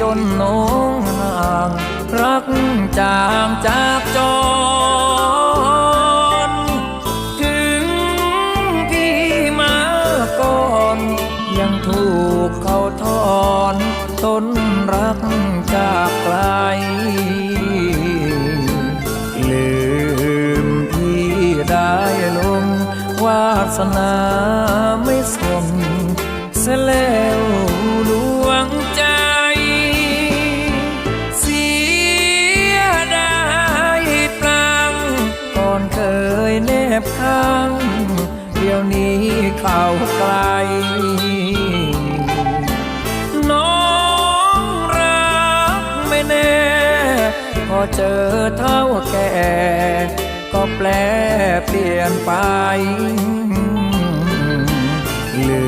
จนโน้องห่าง รักจางจากจร ถึงพี่มาก่อน ยังถูกเขาทอนต้นรักจากไกลลืมพี่ได้ลงวาสนาไม่ส บข้างเดี๋ยวนี้เข้าไกล น้องรักไม่แน่ พอเจอเท่าแก่ ก็แปลเปลี่ยนไป ลื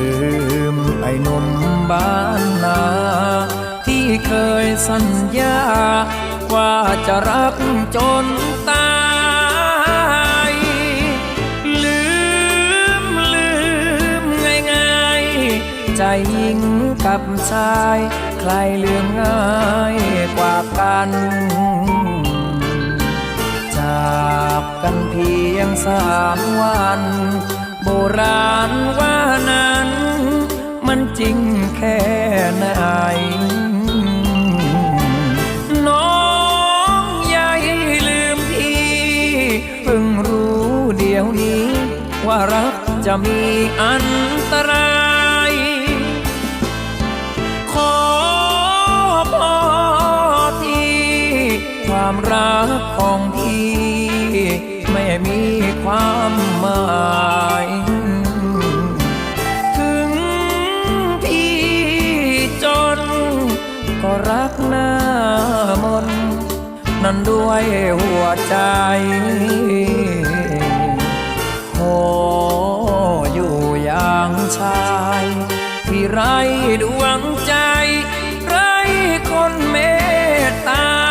มไอ้นมบ้านนา ที่เคยสัญญา ว่าจะรักจน ใจหญิงกับชาย ใครเลืมง่ายกว่ากัน จากกันเพียงสามวัน โบราณว่านั้น มันจริงแค่ไหนน้องใหญ่ลืมพี่เพิ่งรู้เดี๋ยวนี้ ว่ารักจะมีอันตราย ความรักของพี่ ไม่มีความหมาย ถึงพี่จน ก็รักหน้ามน นั้นด้วยหัวใจ โออยู่อย่างชายที่ไรดวงใจ ไรคนเมตตา